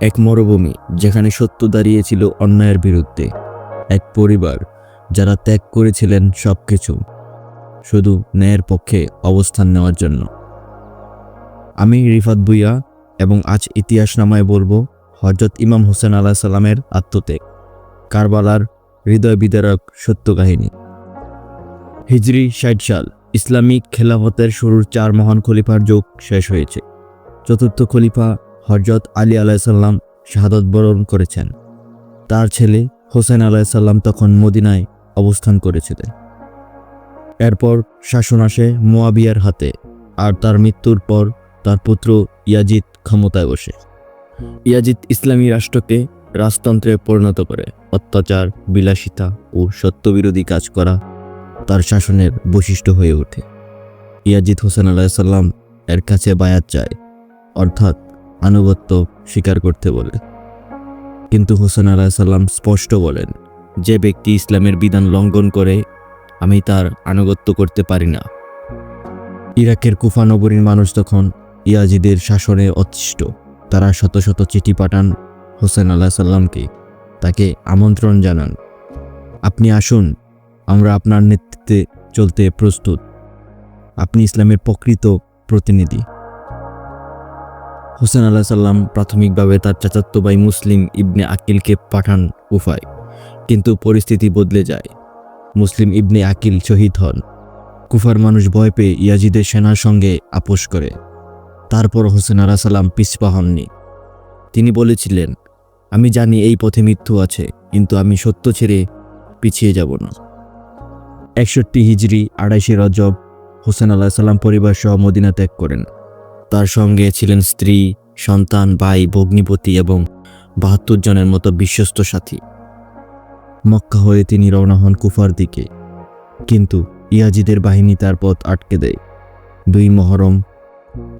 এক মরুভূমি যেখানে সত্য দাঁড়িয়েছিল অন্যায়ের বিরুদ্ধে। এক পরিবার যারা ত্যাগ করেছিলেন সব কিছু শুধু ন্যায়ের পক্ষে অবস্থান নেওয়ার জন্য। আমি রিফাত ভুইয়া এবং আজ ইতিহাস নামায় বলব হজরত ইমাম হোসেন আলাহ সাল্লামের আত্মত্যাগ, কারবালার হৃদয় বিদারক সত্য কাহিনী হিজরি ষাট সাল, ইসলামিক খেলাফতের শুরুর চার মহান খলিফার যোগ শেষ হয়েছে। চতুর্থ খলিফা হজরত আলী আলাইসাল্লাম শাহাদত বরণ করেছেন। তার ছেলে হোসেন আলাইসাল্লাম তখন মদিনায় অবস্থান করেছিলেন। এরপর শাসন আসে মোয়াবিয়ার হাতে, আর তার মৃত্যুর পর তার পুত্র ইয়াজিদ ক্ষমতায় বসে। ইয়াজিদ ইসলামী রাষ্ট্রকে রাজতন্ত্রে পরিণত করে। অত্যাচার, বিলাসিতা ও সত্যবিরোধী কাজ করা তার শাসনের বৈশিষ্ট্য হয়ে ওঠে। ইয়াজিদ হোসেন আলাহিসাল্লাম এর কাছে বায়াত চায়, অর্থাৎ আনুগত্য স্বীকার করতে বলে। কিন্তু হোসেন আলাহিসাল্লাম স্পষ্ট বলেন, যে ব্যক্তি ইসলামের বিধান লঙ্ঘন করে, আমি তার আনুগত্য করতে পারি না। ইরাকের কুফা নগরীর মানুষ তখন ইয়াজিদের শাসনে অতিষ্ঠ। তারা শত শত চিঠি পাঠান হোসেন আল্লাহ সাল্লামকে তাকে আমন্ত্রণ জানান, আপনি আসুন, আমরা আপনার নেতৃত্বে চলতে প্রস্তুত। আপনি ইসলামের প্রকৃত প্রতিনিধি। হোসেন আল্লাহ সাল্লাম প্রাথমিকভাবে তার চাচাতো ভাই মুসলিম ইবনে আকিলকে পাঠান কুফায়, কিন্তু পরিস্থিতি বদলে যায়। মুসলিম ইবনে আকিল শহীদ হন। কুফার মানুষ ভয় পেয়ে ইয়াজিদের সেনার সঙ্গে আপোষ করে। তারপর হোসেন আলাহ সাল্লাম পিছপা হননি। তিনি বলেছিলেন, আমি জানি এই পথে মৃত্যু আছে, কিন্তু আমি সত্য ছেড়ে পিছিয়ে যাব না। একষট্টি হিজড়ি আড়াইশে রজব হোসেন আল্লাহ সাল্লাম পরিবার সহ মদিনা ত্যাগ করেন। তার সঙ্গে ছিলেন স্ত্রী, সন্তান, ভাই, ভগ্নিপতি এবং বাহাত্তর জনের মতো বিশ্বস্ত সাথী। মক্কা হয়ে তিনি রওনা হন কুফার দিকে। কিন্তু ইয়াজিদের বাহিনী তার পথ আটকে দেয়। দুই মহরম,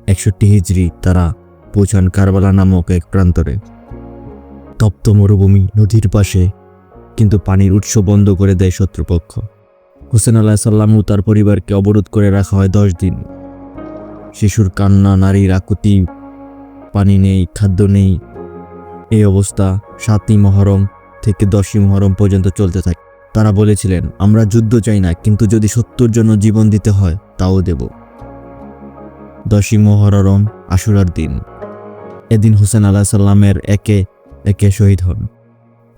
একষট্টি হিজড়ি তারা পৌঁছান কারবালা নামক এক প্রান্তরে। তপ্ত মরুভূমি নদীর পাশে, কিন্তু পানির উৎস বন্ধ করে দেয় শত্রুপক্ষ। হোসেন আল্লাহ সাল্লাম ও তার পরিবারকে অবরোধ করে রাখা হয় দশ দিন। শিশুর কান্না, নারীর আকুতি, পানি নেই, খাদ্য নেই, এই অবস্থা সাতই মহরম থেকে দশই মহরম পর্যন্ত চলতে থাকে। তারা বলেছিলেন, আমরা যুদ্ধ চাই না, কিন্তু যদি সত্যর জন্য জীবন দিতে হয়, তাও দেব। দশই মহরম, আশুরার দিন। এদিন হোসেন আল্লাহ সাল্লামের একে একে শহীদ হন।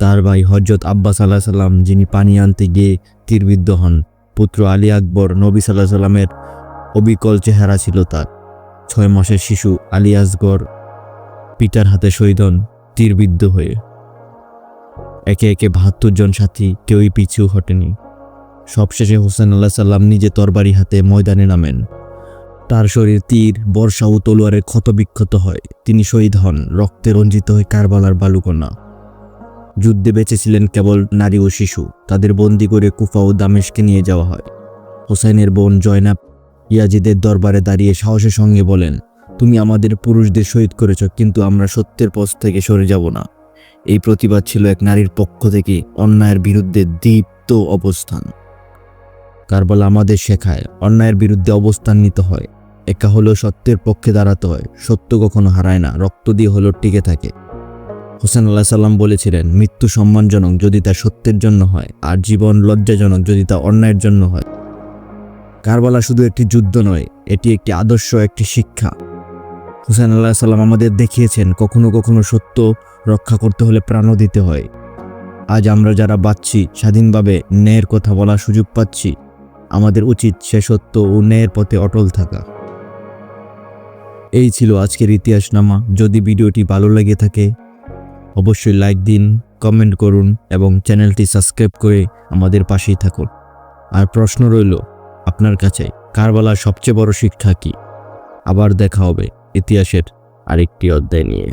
তার ভাই হজরত আব্বাস আল্লাহ সাল্লাম যিনি পানি আনতে গিয়ে তীরবিদ্ধ হন, পুত্র আলী আকবর নবী সাল্লাহ সাল্লামের অবিকল চেহারা ছিল তার। ছয় মাসের শিশু আলী আসগর পিতার হাতে শহীদ হন তীরবিদ্ধ হয়ে। একে একে বাহাত্তর জন সাথী কেউই পিছু হটেনি। সবশেষে হোসেন আল্লাহ সাল্লাম নিজে তরবারি হাতে ময়দানে নামেন। তার শরীর তীর, বর্ষা ও তলোয়ারের ক্ষতবিক্ষত হয়। তিনি শহীদ হন রক্তে রঞ্জিত হয়ে কারবালার বালুকন্যা যুদ্ধে বেঁচেছিলেন কেবল নারী ও শিশু। তাদের বন্দি করে কুফা ও দামেশকে নিয়ে যাওয়া হয়। হোসেনের বোন জয়নাব ইয়াজিদের দরবারে দাঁড়িয়ে সাহসের সঙ্গে বলেন, তুমি আমাদের পুরুষদের শহীদ করেছ, কিন্তু আমরা সত্যের পথ থেকে সরে যাব না। এই প্রতিবাদ ছিল এক নারীর পক্ষ থেকে অন্যায়ের বিরুদ্ধে দীপ্ত অবস্থান। কারবালা আমাদের শেখায়, অন্যায়ের বিরুদ্ধে অবস্থান নিতে হয়। একা হলেও সত্যের পক্ষে দাঁড়াতে হয়, সত্য কখনো হারায় না, রক্ত দিয়ে হলেও টিকে থাকে। হোসেন আল্লাহ সাল্লাম বলেছিলেন, মৃত্যু সম্মানজনক যদি তা সত্যের জন্য হয়, আর জীবন লজ্জাজনক যদি তা অন্যায়ের জন্য হয়। কারবালা শুধু একটি যুদ্ধ নয়, এটি একটি আদর্শ, একটি শিক্ষা। হুসেন আল্লাহ সাল্লাম আমাদের দেখিয়েছেন, কখনো কখনো সত্য রক্ষা করতে হলে প্রাণও দিতে হয়। আজ আমরা যারা বাঁচছি, স্বাধীনভাবে ন্যায়ের কথা বলার সুযোগ পাচ্ছি, আমাদের উচিত সে সত্য ও ন্যায়ের পথে অটল থাকা। এই ছিল আজকের ইতিহাসনামা। যদি ভিডিওটি ভালো লেগে থাকে, অবশ্যই লাইক দিন, কমেন্ট করুন এবং চ্যানেলটি সাবস্ক্রাইব করে আমাদের পাশেই থাকুন। আর প্রশ্ন রইল আপনার কাছে কারবালার সবচেয়ে বড় শিক্ষা কি? আবার দেখা হবে ইতিহাসের আরেকটি অধ্যায় নিয়ে।